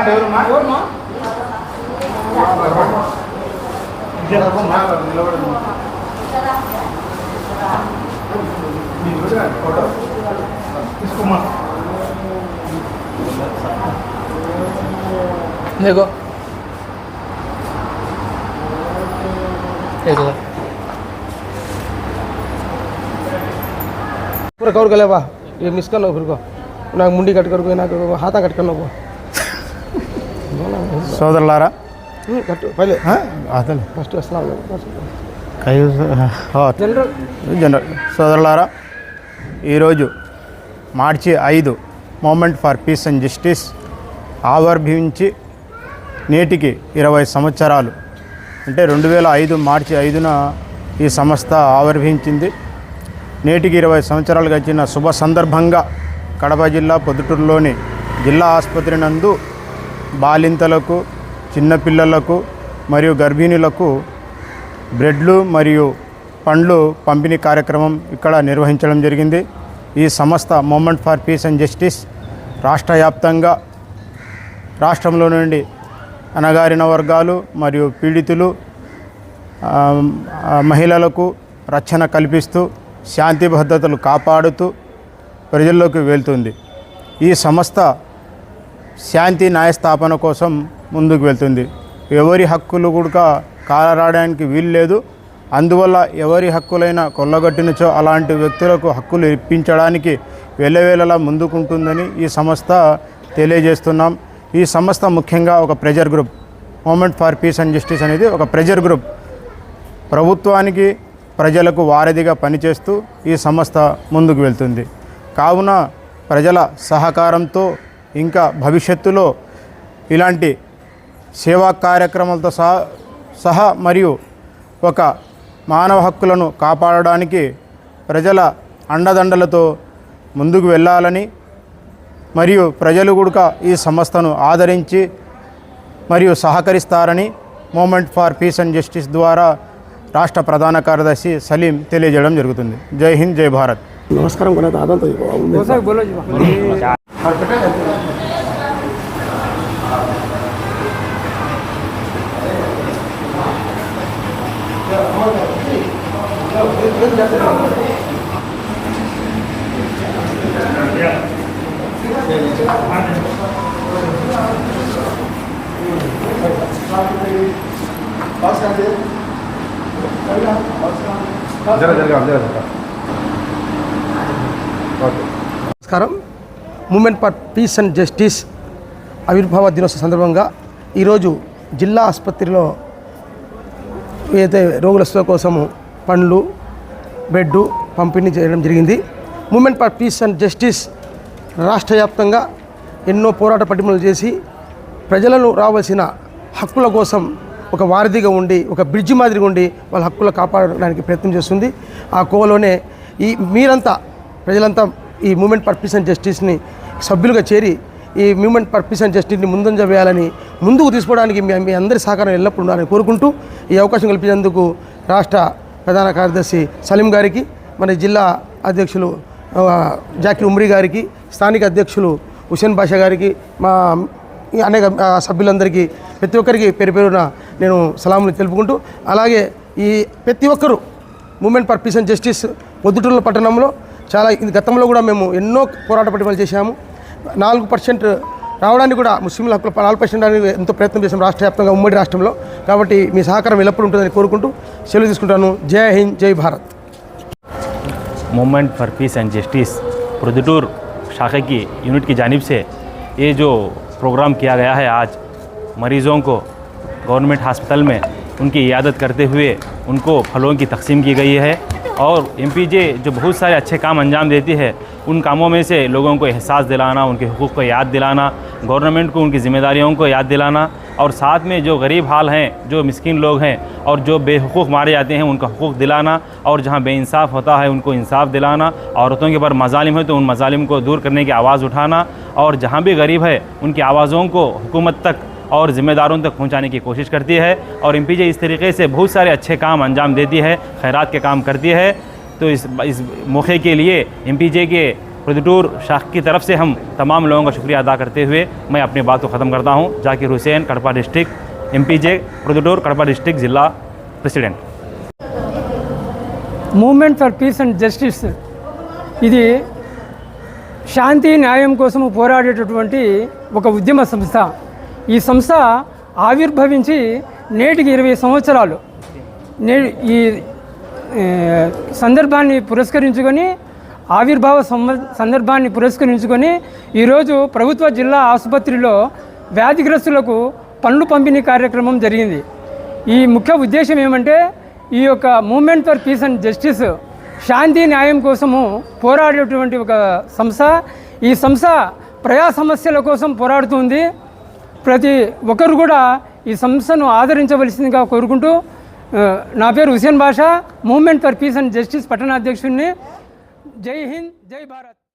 ఎవరమ్మా తీసుకోమ్మా देखो एक ला पूरा कवर कर ले बा ये मिस कर लो फिर को ना मुंडी कट कर को ना को हाथा कट कर लो को సోదరులారా? జనరల్. సోదరులారా ఈరోజు మార్చి ఐదు movement for peace and justice ఆవిర్భవించి నేటికి ఇరవై సంవత్సరాలు. అంటే రెండు వేల ఐదు మార్చి ఐదున ఈ సంస్థ ఆవిర్భవించింది. నేటికి ఇరవై సంవత్సరాలు గడిచిన శుభ సందర్భంగా కడప జిల్లా పొద్దుటూరులోని జిల్లా ఆసుపత్రి నందు బాలింతలకు చిన్నపిల్లలకు మరియు గర్భిణులకు బ్రెడ్లు మరియు పండ్లు పంపిణీ కార్యక్రమం ఇక్కడ నిర్వహించడం జరిగింది. ఈ సంస్థ movement for peace and justice రాష్ట్ర వ్యాప్తంగా రాష్ట్రంలో నుండి అణగారిన వర్గాలు మరియు పీడితులు మహిళలకు రక్షణ కల్పిస్తూ శాంతి భద్రతలు కాపాడుతూ ప్రజల్లోకి వెళ్తుంది. ఈ సంస్థ శాంతి న్యాయస్థాపన కోసం ముందుకు వెళ్తుంది. ఎవరి హక్కులు కూడా కాలరాయడానికి వీలు లేదు. అందువల్ల ఎవరి హక్కులైన కొల్లగొట్టినచో అలాంటి వ్యక్తులకు హక్కులు ఇప్పించడానికి వెళ్ళవేళలా ముందుకుంటుందని ఈ సంస్థ తెలియజేస్తున్నాం. ఈ సంస్థ ముఖ్యంగా ఒక pressure group Movement for Peace and Justice అనేది ఒక ప్రెజర్ గ్రూప్. ప్రభుత్వానికి ప్రజలకు వారధిగా పనిచేస్తూ ఈ సంస్థ ముందుకు వెళ్తుంది. కావున ప్రజల సహకారంతో ఇంకా భవిష్యత్తులో ఇలాంటి సేవా కార్యక్రమాలతో సహా సహా మరియు ఒక మానవ హక్కులను కాపాడడానికి ప్రజల అండదండలతో ముందుకు వెళ్ళాలని మరియు ప్రజలు కూడక ఈ సంస్థను ఆదరించి మరియు సహకరిస్తారని Movement for Peace and Justice ద్వారా రాష్ట్ర ప్రధాన కార్యదర్శి సలీం తెలియజేయడం జరుగుతుంది. జై హింద్ జై భారత్. నమస్కారం నమస్కారం. Movement for Peace and Justice ఆవిర్భావ దినోత్సవ సందర్భంగా ఈరోజు జిల్లా ఆసుపత్రిలో ఏదైతే రోగుల కోసము పండ్లు బెడ్ పంపిణీ చేయడం జరిగింది. Movement for Peace and Justice రాష్ట్ర వ్యాప్తంగా ఎన్నో పోరాట పటిమలు చేసి ప్రజలను రావాల్సిన హక్కుల కోసం ఒక వారధిగా ఉండి ఒక బ్రిడ్జి మాదిరిగా ఉండి వాళ్ళ హక్కులు కాపాడడానికి ప్రయత్నం చేస్తుంది. ఆ కోవలోనే ఈ మీరంతా ప్రజలంతా ఈ మూమెంట్ ఫర్ పీస్ అండ్ జస్టిస్ని సభ్యులుగా చేరి ఈ మూమెంట్ ఫర్ పీస్ అండ్ జస్టిస్ని ముందంజ వేయాలని ముందుకు తీసుకోవడానికి మీ మీ అందరి సహకారం ఎల్లప్పుడూ ఉండాలని కోరుకుంటూ ఈ అవకాశం కల్పించేందుకు రాష్ట్ర ప్రధాన కార్యదర్శి సలీం గారికి మన జిల్లా అధ్యక్షులు ఆ, జాకిర్ ఉమ్రీ గారికి స్థానిక అధ్యక్షులు హుసేన్ బాషా గారికి మా అనేక సభ్యులందరికీ ప్రతి ఒక్కరికి పేరు పేరున నేను సలాములు తెలుపుకుంటూ అలాగే ఈ ప్రతి ఒక్కరూ Movement for Peace and Justice పొద్దుటూరుల పట్టణంలో చాలా ఇది గతంలో కూడా మేము ఎన్నో పోరాట పట్టిమలు చేశాము. నాలుగు పర్సెంట్ రావడానికి కూడా ముస్లింల హక్కులు నాలుగు పర్సెంట్ అనేది ఎంతో ప్రయత్నం చేశాం రాష్ట్ర వ్యాప్తంగా ఉమ్మడి రాష్ట్రంలో కాబట్టి మీ సహకారం ఎల్లప్పుడూ ఉంటుందని కోరుకుంటూ సెలవు తీసుకుంటాను జై హింద్ జై Bharat movement for peace and justice Proddatur शाखा की यूनिट की जानिब से ये जो प्रोग्राम किया गया है आज मरीज़ों को गवर्नमेंट हॉस्पिटल में उनकी इयादत करते हुए उनको फलों की तकसीम की गई है और एमपीजे जो बहुत सारे अच्छे काम अंजाम देती है, उन कामों में से लोगों को एहसास दिलाना, उनके हकूक़ को याद दिलाना, गवर्नमेंट को, उनकी ज़िम्मेदारियों को याद दिलाना और साथ में जो गरीब हाल हैं, जो मिस्किन लोग हैं और जो बेहकूक़ मारे जाते हैं, उनका हकूक़ दिलाना और जहाँ बेइंसाफ़ होता है, उनको इंसाफ दिलाना, औरतों के ऊपर मजालिम है तो उन मजालिम को दूर करने की आवाज़ उठाना और जहाँ भी गरीब है, उनकी आवाज़ों को हुकूमत तक और ज़िम्मेदारों तक पहुंचाने की कोशिश करती है और एम इस तरीके से बहुत सारे अच्छे काम अंजाम देती है खैरात के काम करती है तो इस इस मौके के लिए एम के प्रदटूर शाख की तरफ से हम तमाम लोगों का शुक्रिया अदा करते हुए मैं अपनी बात को ख़त्म करता हूँ Zakir Hussain Kadapa district M P J Proddatur Kadapa district ज़िला president movement for peace and justice ఇది శాంతి న్యాయం కోసం పోరాడేటటువంటి ఒక ఉద్యమ సంస్థ ఈ సంస్థ ఆవిర్భవించి నేటికి ఇరవై సంవత్సరాలు. నే ఈ సందర్భాన్ని పురస్కరించుకొని ఆవిర్భావ సందర్భాన్ని పురస్కరించుకొని ఈరోజు ప్రభుత్వ జిల్లా ఆసుపత్రిలో వ్యాధిగ్రస్తులకు పండ్లు పంపిణీ కార్యక్రమం జరిగింది. ఈ ముఖ్య ఉద్దేశం ఏమంటే ఈ యొక్క Movement for Peace and Justice శాంతి న్యాయం కోసము పోరాడేటువంటి ఒక సంస్థ. ఈ సంస్థ ప్రజా సమస్యల కోసం పోరాడుతుంది ప్రతి ఒక్కరు కూడా ఈ సంస్థను ఆదరించవలసిందిగా కోరుకుంటూ నా పేరు Hussain Basha Movement for Peace and Justice పట్టణాధ్యక్షుడిని. జై హింద్ జై భారత్.